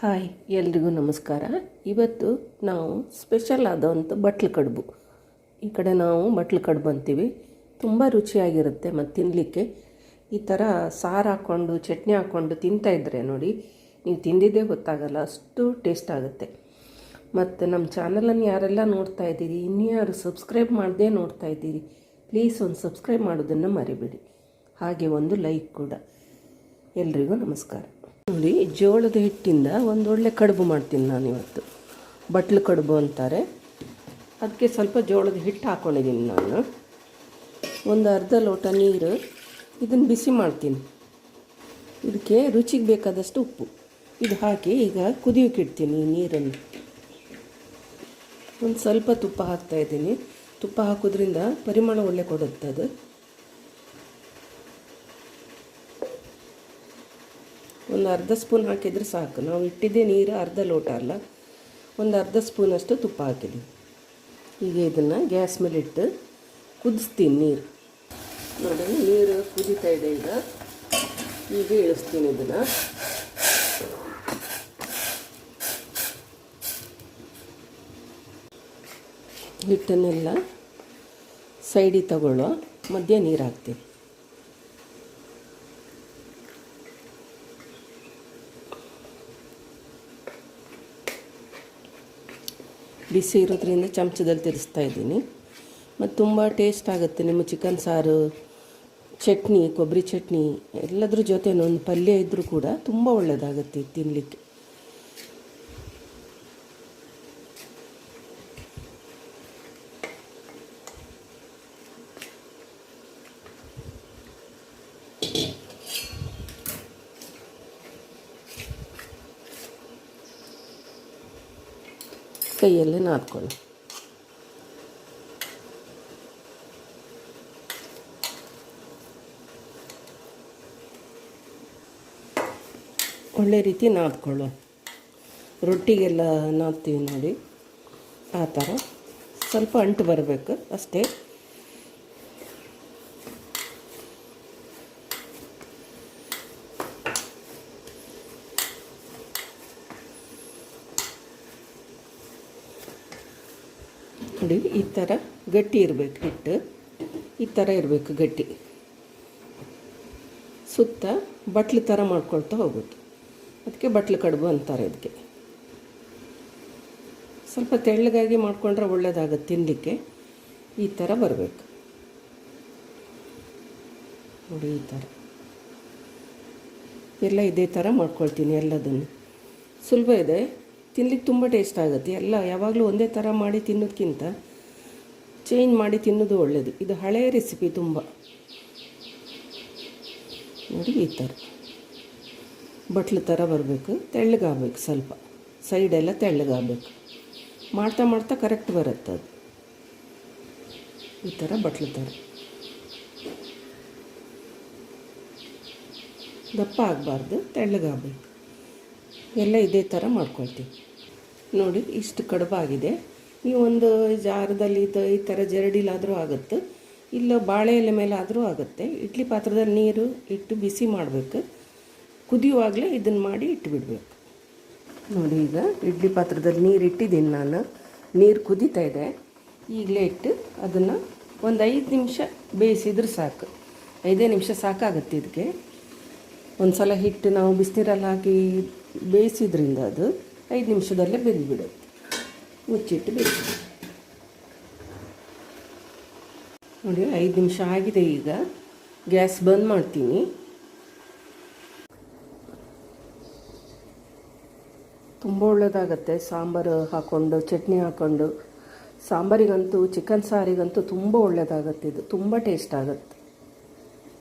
Hi, ಎಲ್ರಿಗೂ ನಮಸ್ಕಾರ. ಇವತ್ತು ನಾವು ಸ್ಪೆಷಲ್ ಆದಂಥ ಬಟ್ಲು ಕಡುಬು. ಈ ಕಡೆ ನಾವು ಬಟ್ಲು ಕಡುಬು ಅಂತೀವಿ. ತುಂಬ ರುಚಿಯಾಗಿರುತ್ತೆ ಮತ್ತು ತಿನ್ನಲಿಕ್ಕೆ ಈ ಥರ ಸಾರು ಹಾಕ್ಕೊಂಡು ಚಟ್ನಿ ಹಾಕ್ಕೊಂಡು ತಿಂತಾಯಿದ್ರೆ ನೋಡಿ, ನೀವು ತಿಂದಿದ್ದೇ ಗೊತ್ತಾಗಲ್ಲ, ಅಷ್ಟು ಟೇಸ್ಟ್ ಆಗುತ್ತೆ. ಮತ್ತು ನಮ್ಮ ಚಾನಲನ್ನು ಯಾರೆಲ್ಲ ನೋಡ್ತಾ ಇದ್ದೀರಿ, ಇನ್ನೂ ಯಾರು ಸಬ್ಸ್ಕ್ರೈಬ್ ಮಾಡದೇ ನೋಡ್ತಾ ಇದ್ದೀರಿ ಪ್ಲೀಸ್ ಒಂದು ಸಬ್ಸ್ಕ್ರೈಬ್ ಮಾಡೋದನ್ನು ಮರಿಬೇಡಿ. ಹಾಗೆ ಒಂದು ಲೈಕ್ ಕೂಡ. ಎಲ್ರಿಗೂ ನಮಸ್ಕಾರ. ನೋಡಿ, ಜೋಳದ ಹಿಟ್ಟಿಂದ ಒಂದೊಳ್ಳೆ ಕಡುಬು ಮಾಡ್ತೀನಿ ನಾನು ಇವತ್ತು. ಬಟ್ಲು ಕಡುಬು ಅಂತಾರೆ. ಅದಕ್ಕೆ ಸ್ವಲ್ಪ ಜೋಳದ ಹಿಟ್ಟು ಹಾಕ್ಕೊಂಡಿದ್ದೀನಿ ನಾನು. ಒಂದು ಅರ್ಧ ಲೋಟ ನೀರು ಇದನ್ನು ಬಿಸಿ ಮಾಡ್ತೀನಿ. ಇದಕ್ಕೆ ರುಚಿಗೆ ಬೇಕಾದಷ್ಟು ಉಪ್ಪು. ಇದು ಹಾಕಿ ಈಗ ಕುದಿಯೋಕೆ ಇಡ್ತೀನಿ ನೀರನ್ನು. ಒಂದು ಸ್ವಲ್ಪ ತುಪ್ಪ ಹಾಕ್ತಾ ಇದ್ದೀನಿ. ತುಪ್ಪ ಹಾಕೋದ್ರಿಂದ ಪರಿಮಳ ಒಳ್ಳೆ ಕೊಡುತ್ತೆ ಅದು. ಒಂದು ಅರ್ಧ ಸ್ಪೂನ್ ಹಾಕಿದರೆ ಸಾಕು. ನಾವು ಇಟ್ಟಿದ್ದೆ ನೀರು ಅರ್ಧ ಲೋಟ ಅಲ್ಲ. ಒಂದು ಅರ್ಧ ಸ್ಪೂನಷ್ಟು ತುಪ್ಪ ಹಾಕಿದ್ದೀನಿ ಈಗ ಇದನ್ನು ಗ್ಯಾಸ್ ಮೇಲೆ ಇಟ್ಟು ಕುದಿಸ್ತೀನಿ ನೀರು. ನೋಡಿ ನೀರು ಕುದೀತಾ ಇದೆ ಈಗ. ಈಗ ಇಳಿಸ್ತೀನಿ ಇದನ್ನು. ಹಿಟ್ಟನ್ನೆಲ್ಲ ಸೈಡಿಗೆ ತಗೊಳ್ಳೋ ಮಧ್ಯ ನೀರು ಹಾಕ್ತೀನಿ. ಬಿಸಿ ಇರೋದ್ರಿಂದ ಚಮಚದಲ್ಲಿ ತಿರ್ಸ್ತಾ ಇದ್ದೀನಿ. ಮತ್ತು ತುಂಬ ಟೇಸ್ಟ್ ಆಗುತ್ತೆ ನಿಮ್ಮ ಚಿಕನ್ ಸಾರು, ಚಟ್ನಿ ಕೊಬ್ಬರಿ ಚಟ್ನಿ, ಎಲ್ಲದ್ರ ಜೊತೆ ಒಂದು ಪಲ್ಯ ಇದ್ದರೂ ಕೂಡ ತುಂಬ ಒಳ್ಳೆಯದಾಗುತ್ತೆ ತಿನ್ನಲಿಕ್ಕೆ ಕೈಯಲ್ಲೇ ನಾದ್ಕೊಳ್ಳಿ. ಒಳ್ಳೆ ರೀತಿ ನಾದ್ಕೊಳ್ಳೋ ರೊಟ್ಟಿಗೆಲ್ಲ ನಾದ್ತೀವಿ ನೋಡಿ. ಆ ಥರ. ಸ್ವಲ್ಪ ಅಂಟು ಬರಬೇಕು. ಅಷ್ಟೇ. ನೋಡಿ, ಈ ಥರ ಗಟ್ಟಿ ಇರಬೇಕು, ಹಿಟ್ಟು. ಈ ಥರ ಇರಬೇಕು ಗಟ್ಟಿ. ಸುತ್ತ ಬಟ್ಲು ಥರ ಮಾಡ್ಕೊಳ್ತಾ ಹೋಗುತ್ತೆ. ಅದಕ್ಕೆ ಬಟ್ಲು ಕಡುಬು ಅಂತಾರೆ ಅದಕ್ಕೆ ಸ್ವಲ್ಪ ತೆಳ್ಳಗಾಗಿ ಮಾಡಿಕೊಂಡ್ರೆ ಒಳ್ಳೆಯದಾಗುತ್ತೆ ತಿನ್ನಲಿಕ್ಕೆ ಈ ಥರ ಬರಬೇಕು. ನೋಡಿ, ಈ ಥರ ಎಲ್ಲ ಇದೇ ಥರ ಮಾಡ್ಕೊಳ್ತೀನಿ ಎಲ್ಲದನ್ನು. ಸುಲಭ ಇದೆ. ತಿನ್ಲಿಕ್ಕೆ ತುಂಬ ಟೇಸ್ಟ್ ಆಗುತ್ತೆ. ಎಲ್ಲ ಯಾವಾಗಲೂ ಒಂದೇ ಥರ ಮಾಡಿ ತಿನ್ನೋದಕ್ಕಿಂತ ಚೇಂಜ್ ಮಾಡಿ ತಿನ್ನೋದು ಒಳ್ಳೆಯದು ಇದು ಹಳೆಯ ರೆಸಿಪಿ ತುಂಬ. ನೋಡಿ, ಈ ಥರ. ಬಟ್ಲು ಥರ ಬರಬೇಕು, ತೆಳ್ಳಗಾಗಬೇಕು ಸ್ವಲ್ಪ. ಸೈಡೆಲ್ಲ ತೆಳ್ಳಗಾಗಬೇಕು. ಮಾಡ್ತಾ ಮಾಡ್ತಾ ಕರೆಕ್ಟ್ ಬರುತ್ತೆ ಅದು. ಈ ಥರ ಬಟ್ಲು ಥರ. ದಪ್ಪ ಆಗಬಾರ್ದು, ತೆಳ್ಳಗಾಗಬೇಕು. ಎಲ್ಲ ಇದೇ ಥರ ಮಾಡ್ಕೊಳ್ತೀವಿ. ನೋಡಿ, ಇಷ್ಟು ಕಡುಬಾಗಿದೆ. ಈ ಒಂದು ಜಾರದಲ್ಲಿ ಈ ಥರ ಜರಡಿಲಾದರೂ ಆಗುತ್ತೆ. ಇಲ್ಲ ಬಾಳೆ ಎಲೆ ಮೇಲೆ ಆದರೂ ಆಗುತ್ತೆ. ಇಡ್ಲಿ ಪಾತ್ರದಲ್ಲಿ ನೀರು ಇಟ್ಟು ಬಿಸಿ ಮಾಡಬೇಕು. ಕುದಿಯುವಾಗಲೇ ಇದನ್ನು ಮಾಡಿ ಇಟ್ಟುಬಿಡ್ಬೇಕು ನೋಡಿ ಈಗ ಇಡ್ಲಿ ಪಾತ್ರದಲ್ಲಿ ನೀರು ಇಟ್ಟಿದ್ದೀನಿ ನಾನು. ನೀರು ಕುದೀತಾ ಇದೆ. ಈಗಲೇ ಇಟ್ಟು ಅದನ್ನು ಒಂದು ಐದು ನಿಮಿಷ ಬೇಯಿಸಿದ್ರೆ ಸಾಕು. ಐದೇ ನಿಮಿಷ ಸಾಕಾಗುತ್ತೆ ಇದಕ್ಕೆ. ಒಂದು ಸಲ ಹಿಟ್ಟು ನಾವು ಬಿಸಿನೀರಲ್ಲಿ ಹಾಕಿ ಬೇಯಿಸಿದ್ರಿಂದ ಅದು ಐದು ನಿಮಿಷದಲ್ಲೇ ಬೆಂದ್ಬಿಡುತ್ತೆ. ಮುಚ್ಚಿಟ್ಟು ಬೇಯಿಸಿ ನೋಡಿ, ಐದು ನಿಮಿಷ ಆಗಿದೆ ಈಗ. ಗ್ಯಾಸ್ ಬಂದ್ ಮಾಡ್ತೀನಿ. ತುಂಬ ಒಳ್ಳೆಯದಾಗತ್ತೆ ಸಾಂಬಾರು ಹಾಕ್ಕೊಂಡು ಚಟ್ನಿ ಹಾಕ್ಕೊಂಡು ಸಾಂಬಾರಿಗಂತೂ, ಚಿಕನ್ ಸಾರಿಗಂತೂ ತುಂಬ ಒಳ್ಳೆಯದಾಗತ್ತೆ ಇದು ತುಂಬ ಟೇಸ್ಟ್ ಆಗುತ್ತೆ.